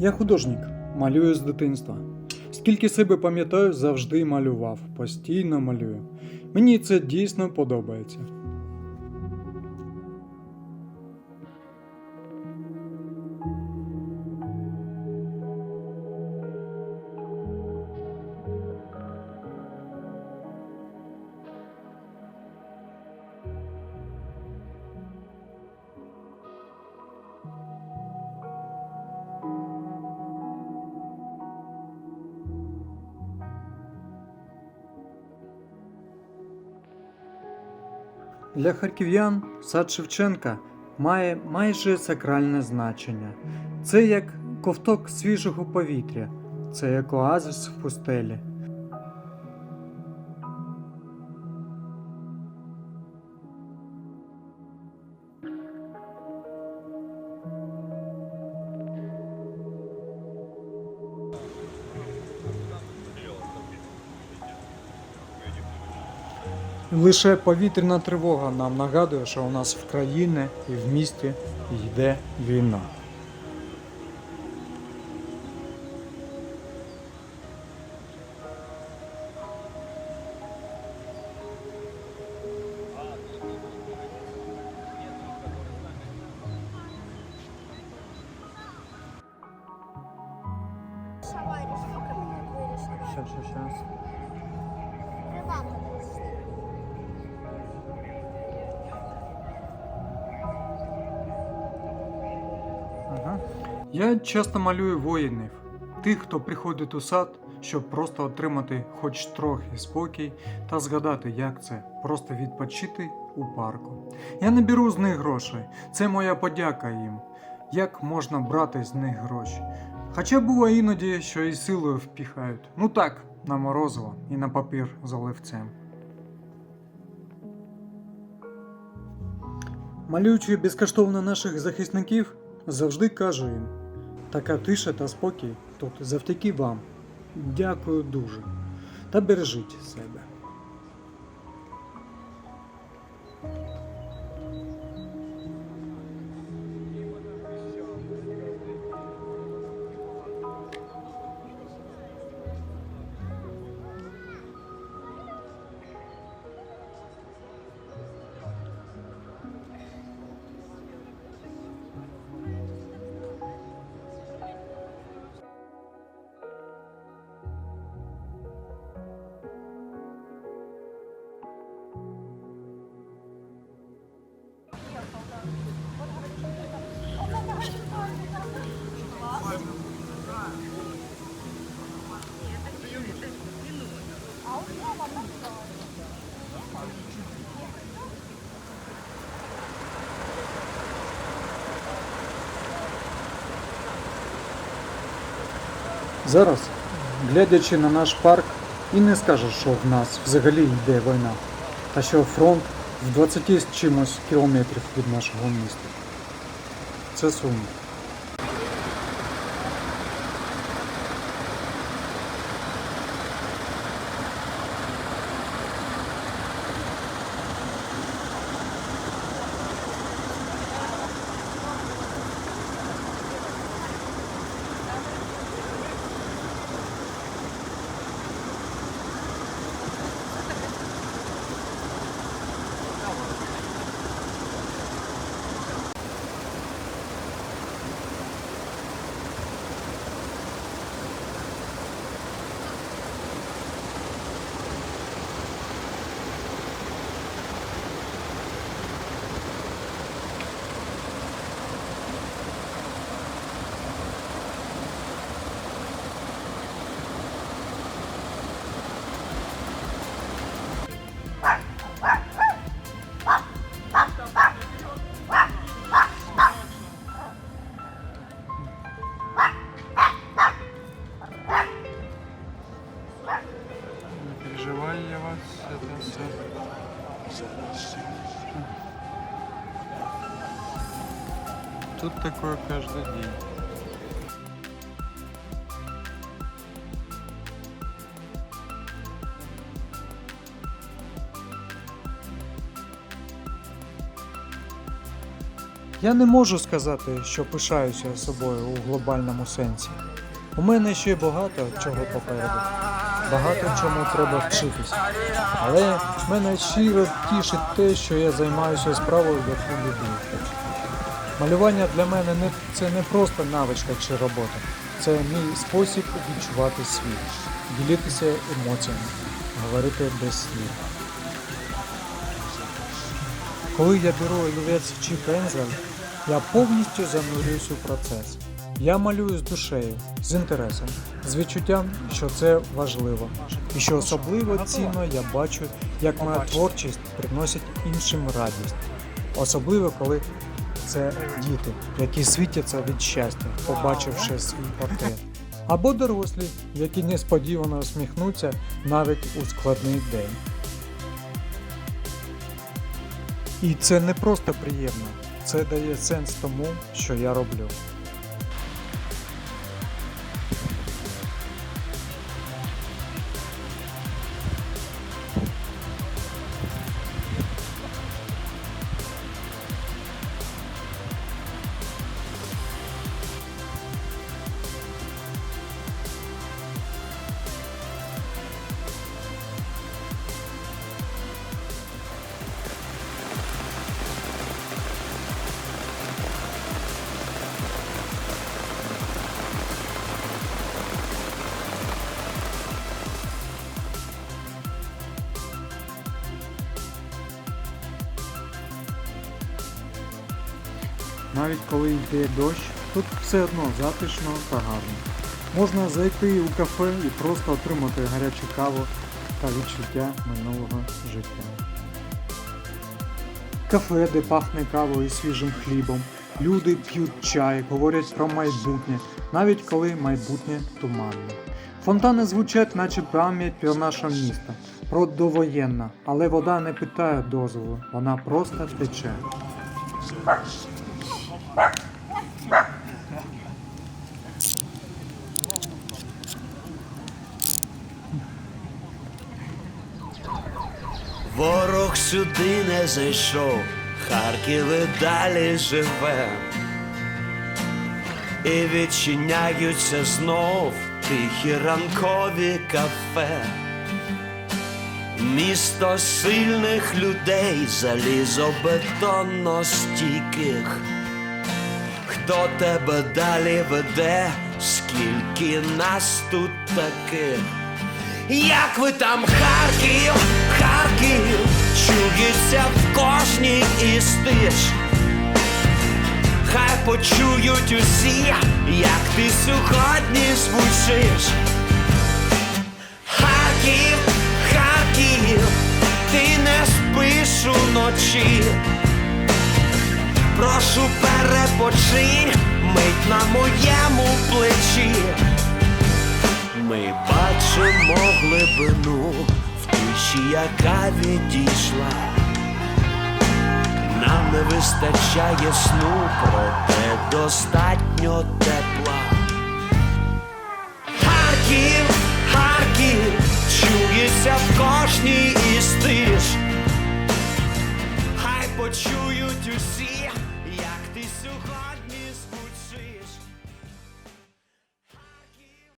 Я художник, малюю з дитинства. Скільки себе пам'ятаю, завжди малював, постійно малюю. Мені це дійсно подобається. Для харків'ян сад Шевченка має майже сакральне значення. Це як ковток свіжого повітря, це як оазис в пустелі. Лише повітряна тривога нам нагадує, що у нас в країні і в місті йде війна. Шаварі, скільки минут Я часто малюю воїнів, тих, хто приходить у сад, щоб просто отримати хоч трохи спокій та згадати, як це просто відпочити у парку. Я не беру з них грошей, це моя подяка їм. Як можна брати з них гроші? Хоча буває іноді, що і силою впіхають. Ну так, на морозиво і на папір з оливцем. Малюючи безкоштовно наших захисників, завжди кажу їм: така тиша та спокій тут завдяки вам. Дякую дуже. Та бережіть себе. Зараз, глядячи на наш парк, і не скажеш, що в нас взагалі йде війна, та що фронт в 20 з чимось кілометрів від нашого міста. Це сумно. Тут такое каждый день. Я не можу сказати, що пишаюся собою у глобальному сенсі. У мене ще багато чого попереду. Багато чому треба вчитися. Але мене щиро тішить те, що я займаюся справою, яку люблю. Малювання для мене не, це не просто навичка чи робота. Це мій спосіб відчувати світ, ділитися емоціями, говорити без слів. Коли я беру олівець чи пензель, я повністю занурююсь у процес. Я малюю з душею, з інтересом, з відчуттям, що це важливо. І що особливо цінно я бачу, як моя творчість приносить іншим радість. Особливо, коли це діти, які світяться від щастя, побачивши свій портрет. Або дорослі, які несподівано усміхнуться навіть у складний день. І це не просто приємно, це дає сенс тому, що я роблю. Навіть коли йде дощ, тут все одно затишно та гарно. Можна зайти у кафе і просто отримати гарячу каву та відчуття минулого життя. Кафе, де пахне кавою і свіжим хлібом. Люди п'ють чай, говорять про майбутнє, навіть коли майбутнє туманне. Фонтани звучать, наче пам'ять про наше місто, про довоєнне, але вода не питає дозволу, вона просто тече. Ворог сюди не зайшов, Харків і далі живе, і відчиняються знов тихі ранкові кафе. Місто сильних людей, залізобетонно стійких. Хто тебе далі веде, скільки нас тут таких? Як ви там Харків, Харків, чується в кожній із тиш. Хай почують усі, як ти сьогодні звучиш. Харків, Харків, ти не спиш уночі. Прошу перепочинь, мить на моєму плечі. Ми бачимо глибину в тиші, яка відійшла. Нам не вистачає сну, проте достатньо тепла.